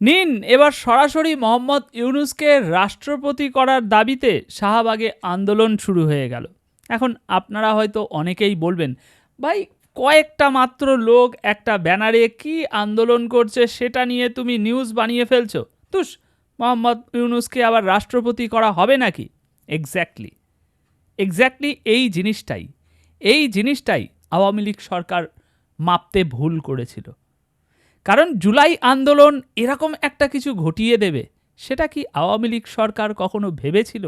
নিন, এবার সরাসরি মোহাম্মদ ইউনুসকে রাষ্ট্রপতি করার দাবিতে শাহবাগে আন্দোলন শুরু হয়ে গেল। এখন আপনারা হয়তো অনেকেই বলবেন, ভাই, কয়েকটা মাত্র লোক একটা ব্যানারে কি আন্দোলন করছে সেটা নিয়ে তুমি নিউজ বানিয়ে ফেলছো? তুস, মোহাম্মদ ইউনুসকে আবার রাষ্ট্রপতি করা হবে নাকি? এক্স্যাক্টলি এক্স্যাক্টলি এই জিনিসটাই। এই জিনিসটাই আওয়ামী লীগ সরকার মাপতে ভুল করেছিল। কারণ জুলাই আন্দোলন এরকম একটা কিছু ঘটিয়ে দেবে, সেটা কি আওয়ামী লীগ সরকার কখনো ভেবেছিল?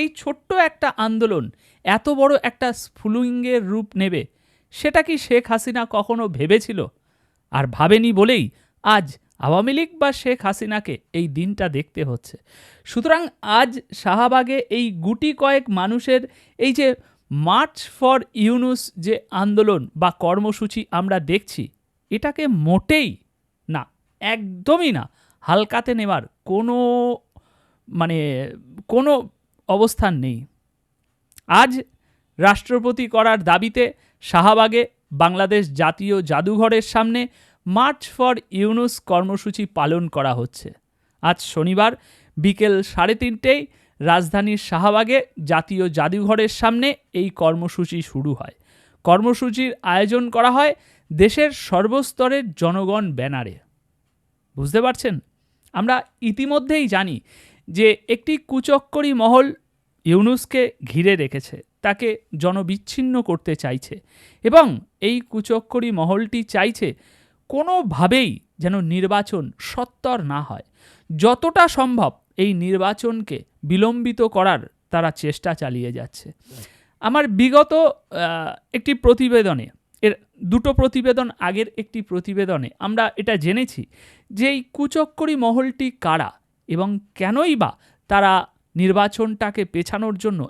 এই ছোট্ট একটা আন্দোলন এত বড় একটা স্ফুলিঙ্গের রূপ নেবে, সেটা কি শেখ হাসিনা কখনো ভেবেছিল? আর ভাবেনি বলেই আজ আওয়ামী লীগ বা শেখ হাসিনাকে এই দিনটা দেখতে হচ্ছে। সুতরাং আজ শাহবাগে এই গুটি কয়েক মানুষের এই যে মার্চ ফর ইউনুস যে আন্দোলন বা কর্মসূচি আমরা দেখছি, এটাকে মোটেই একদমই না। হালকাতে নেওয়ার কোনো মানে কোনো অবস্থান নেই। আজ রাষ্ট্রপতি করার দাবিতে শাহবাগে বাংলাদেশ জাতীয় জাদুঘরের সামনে মার্চ ফর ইউনুস কর্মসূচি পালন করা হচ্ছে। আজ শনিবার বিকেল সাড়ে তিনটেয় রাজধানীর শাহবাগে জাতীয় জাদুঘরের সামনে এই কর্মসূচি শুরু হয়। কর্মসূচির আয়োজন করা হয় দেশের সর্বস্তরের জনগণ ব্যানারে। বুঝতে পারছেন? আমরা ইতিমধ্যেই জানি যে একটি কুচক্করি মহল ইউনুসকে ঘিরে রেখেছে, তাকে জনবিচ্ছিন্ন করতে চাইছে এবং এই কুচক্করি মহলটি চাইছে কোনোভাবেই যেন নির্বাচন সত্তর না হয়। যতটা সম্ভব এই নির্বাচনকে বিলম্বিত করার তারা চেষ্টা চালিয়ে যাচ্ছে। আমার বিগত একটি প্রতিবেদনে এর দুটো প্রতিবেদন আগের একটি প্রতিবেদনে। আমরা এটা জেনেছি যে এই কুচক্করি মহলটি কারা এবং কেনই বা তারা নির্বাচনটাকে পেছানোর জন্য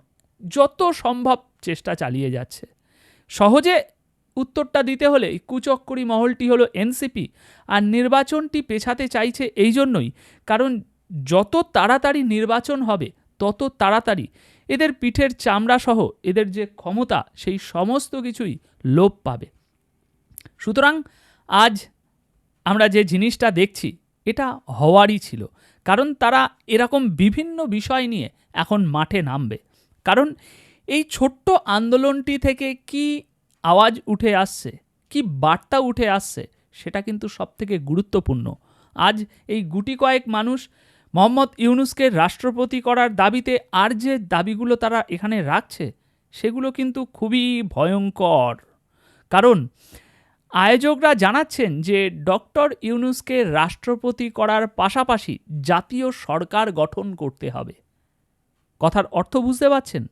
যত সম্ভব চেষ্টা চালিয়ে যাচ্ছে। সহজে উত্তরটা দিতে হলে কুচক্করি মহলটি হলো এনসিপি আর নির্বাচনটি পেছাতে চাইছে এই জন্যই। কারণ যত তাড়াতাড়ি নির্বাচন হবে, তত তাড়াতাড়ি এদের পিঠের চামড়া সহ এদের যে ক্ষমতা, সেই সমস্ত কিছুই লোপ পাবে। সুতরাং আজ আমরা যে জিনিসটা দেখছি, এটা হওয়ারই ছিল। কারণ তারা এরকম বিভিন্ন বিষয় নিয়ে এখন মাঠে নামবে। কারণ এই ছোট্ট আন্দোলনটি থেকে কি আওয়াজ উঠে আসছে, কি বার্তা উঠে আসছে, সেটা কিন্তু সবথেকে গুরুত্বপূর্ণ। আজ এই গুটি কয়েক মানুষ মোহাম্মদ ইউনুসকে রাষ্ট্রপতি করার দাবিতে আর যে দাবিগুলো তারা এখানে রাখছে, সেগুলো কিন্তু খুবই ভয়ঙ্কর। কারণ, আয়োজকরা জানাচ্ছেন যে ডক্টর ইউনুসকে রাষ্ট্রপতি করার পাশাপাশি জাতীয় সরকার গঠন করতে হবে। কথার অর্থ বুঝতে পারছেন?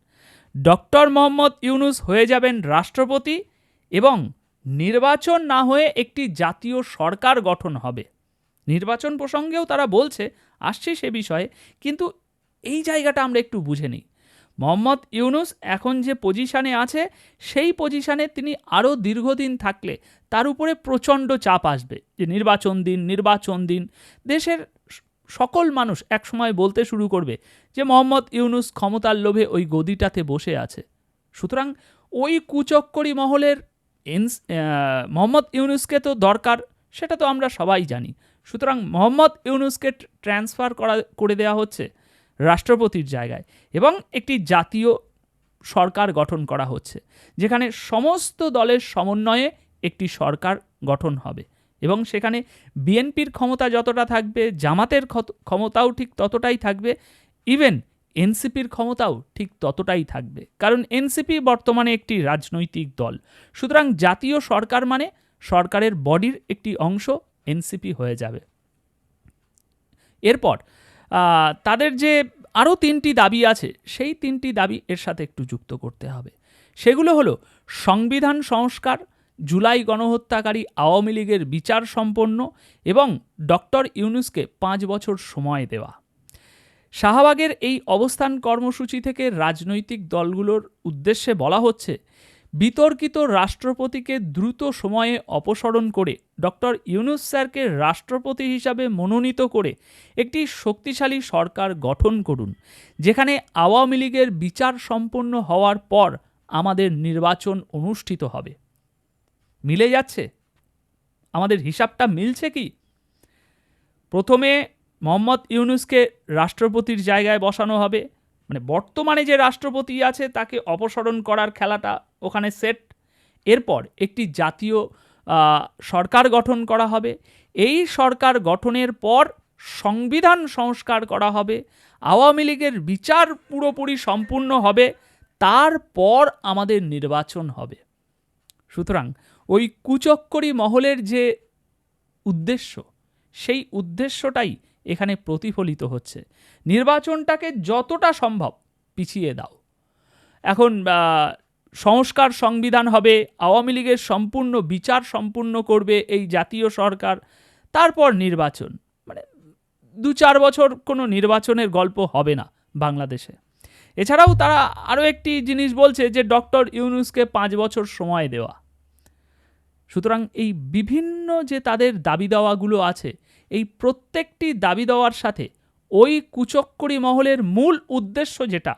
ডক্টর মোহাম্মদ ইউনুস হয়ে যাবেন রাষ্ট্রপতি এবং নির্বাচন না হয়ে একটি জাতীয় সরকার গঠন হবে। নির্বাচন প্রসঙ্গেও তারা বলছে, আসছে সে বিষয়ে, কিন্তু এই জায়গাটা আমরা একটু বুঝে নিই। মোহাম্মদ ইউনুস এখন যে পজিশানে আছে, সেই পজিশানে তিনি আরও দীর্ঘদিন থাকলে তার উপরে প্রচণ্ড চাপ আসবে যে নির্বাচন দিন নির্বাচন দিন। দেশের সকল মানুষ একসময় বলতে শুরু করবে যে মোহাম্মদ ইউনুস ক্ষমতার লোভে ওই গদিটাতে বসে আছে। সুতরাং ওই কুচক্করি মহলের এনস মোহাম্মদ ইউনুসকে তো দরকার, সেটা তো আমরা সবাই জানি। সুতরাং মোহাম্মদ ইউনুসকে ট্রান্সফার করা, করে দেওয়া হচ্ছে রাষ্ট্রপতির জায়গায় এবং একটি জাতীয় সরকার গঠন করা হচ্ছে, যেখানে সমস্ত দলের সমন্বয়ে একটি সরকার গঠন হবে এবং সেখানে বিএনপির ক্ষমতা যতটা থাকবে, জামাতের ক্ষমতাও ঠিক ততটাই থাকবে, ইভেন এনসিপির ক্ষমতাও ঠিক ততটাই থাকবে। কারণ এনসিপি বর্তমানে একটি রাজনৈতিক দল। সুতরাং জাতীয় সরকার মানে সরকারের বডির একটি অংশ এনসিপি হয়ে যাবে। এরপর তাদের যে আরও তিনটি দাবি আছে, সেই তিনটি দাবি এর সাথে একটু যুক্ত করতে হবে। সেগুলো হলো, সংবিধান সংস্কার, জুলাই গণহত্যাকারী আওয়ামী লীগের বিচার সম্পন্ন এবং ডক্টর ইউনুসকে পাঁচ বছর সময় দেওয়া। শাহবাগের এই অবস্থান কর্মসূচি থেকে রাজনৈতিক দলগুলোর উদ্দেশ্যে বলা হচ্ছে বিতর্কিত রাষ্ট্রপতিকে দ্রুত সময়ে অপসারণ করে ডক্টর ইউনুস স্যারকে রাষ্ট্রপতি হিসাবে মনোনীত করে একটি শক্তিশালী সরকার গঠন করুন, যেখানে আওয়ামী লীগের বিচার সম্পন্ন হওয়ার পর আমাদের নির্বাচন অনুষ্ঠিত হবে। মিলে যাচ্ছে? আমাদের হিসাবটা মিলছে কি? প্রথমে মোহাম্মদ ইউনুসকে রাষ্ট্রপতির জায়গায় বসানো হবে। মানে বর্তমানে যে রাষ্ট্রপতি আছে তাকে অপসারণ করার খেলাটা ওখানে সেট এরপর একটি জাতীয় সরকার গঠন করা হবে। এই সরকার গঠনের পর সংবিধান সংস্কার করা হবে। আওয়ামী লীগের বিচার পুরোপুরি সম্পূর্ণ হবে। তারপর আমাদের নির্বাচন হবে। সুতরাং ওই কুচক্করি মহলের যে উদ্দেশ্য, সেই উদ্দেশ্যটাই এখানে প্রতিফলিত হচ্ছে। নির্বাচনটাকে যতটা সম্ভব পিছিয়ে দাও। এখন সংস্কার সংবিধান হবে, আওয়ামী লীগের সম্পূর্ণ বিচার সম্পূর্ণ করবে এই জাতীয় সরকার, তারপর নির্বাচন। মানে দু চার বছর কোনো নির্বাচনের গল্প হবে না বাংলাদেশে। এছাড়াও তারা আরও একটি জিনিস বলছে যে ডক্টর ইউনুসকে পাঁচ বছর সময় দেওয়া। সুতরাং এই বিভিন্ন যে তাদের দাবি দাওয়াগুলো আছে, এই প্রত্যেকটি দাবি দেওয়ার সাথে ওই কুচক্করি মহলের মূল উদ্দেশ্য যেটা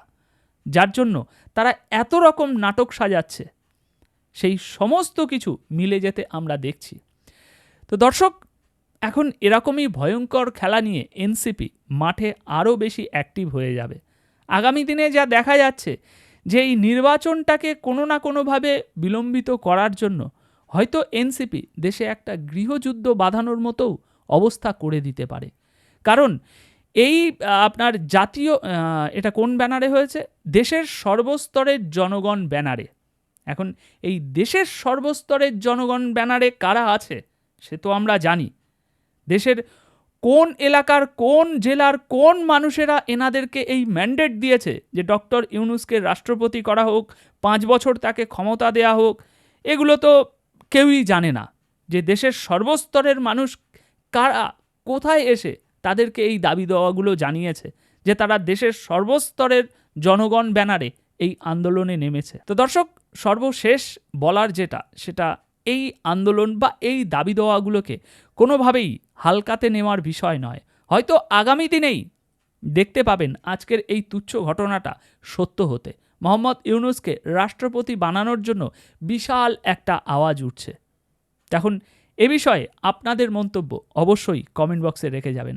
যার জন্য তারা এত রকম নাটক সাজাচ্ছে। সেই সমস্ত কিছু মিলে যেতে আমরা দেখছি। তো দর্শক, এখন এরকমই ভয়ঙ্কর খেলা নিয়ে এনসিপি মাঠে আরও বেশি অ্যাক্টিভ হয়ে যাবে। আগামী দিনে যা দেখা যাচ্ছে, যে এই নির্বাচনটাকে কোনো না কোনোভাবে বিলম্বিত করার জন্য হয়তো এনসিপি দেশে একটা গৃহযুদ্ধ বাঁধানোর মতো অবস্থা করে দিতে পারে। কারণ এই আপনার জাতীয় এটা কোন ব্যানারে হয়েছে? দেশের সর্বস্তরের জনগণ ব্যানারে। এখন এই দেশের সর্বস্তরের জনগণ ব্যানারে কারা আছে, সে তো আমরা জানি। দেশের কোন এলাকার, কোন জেলার, কোন মানুষেরা এনাদেরকে এই ম্যান্ডেট দিয়েছে যে ডক্টর ইউনুসকে রাষ্ট্রপতি করা হোক, পাঁচ বছর তাকে ক্ষমতা দেয়া হোক, এগুলো তো কেউই জানে না। যে দেশের সর্বস্তরের মানুষ কারা, কোথায় এসে তাদেরকে এই দাবি দেওয়াগুলো জানিয়েছে যে তারা দেশের সর্বস্তরের জনগণ ব্যানারে এই আন্দোলনে নেমেছে। তো দর্শক, সর্বশেষ বলার যেটা, সেটা এই আন্দোলন বা এই দাবি দেওয়াগুলোকে কোনোভাবেই হালকাতে নেওয়ার বিষয় নয়। হয়তো আগামী দিনেই দেখতে পাবেন আজকের এই তুচ্ছ ঘটনাটা সত্য হতে। মোহাম্মদ ইউনুসকে রাষ্ট্রপতি বানানোর জন্য বিশাল একটা আওয়াজ উঠছে। এখন এ বিষয়ে আপনাদের মন্তব্য অবশ্যই কমেন্ট বক্সে রেখে যাবেন।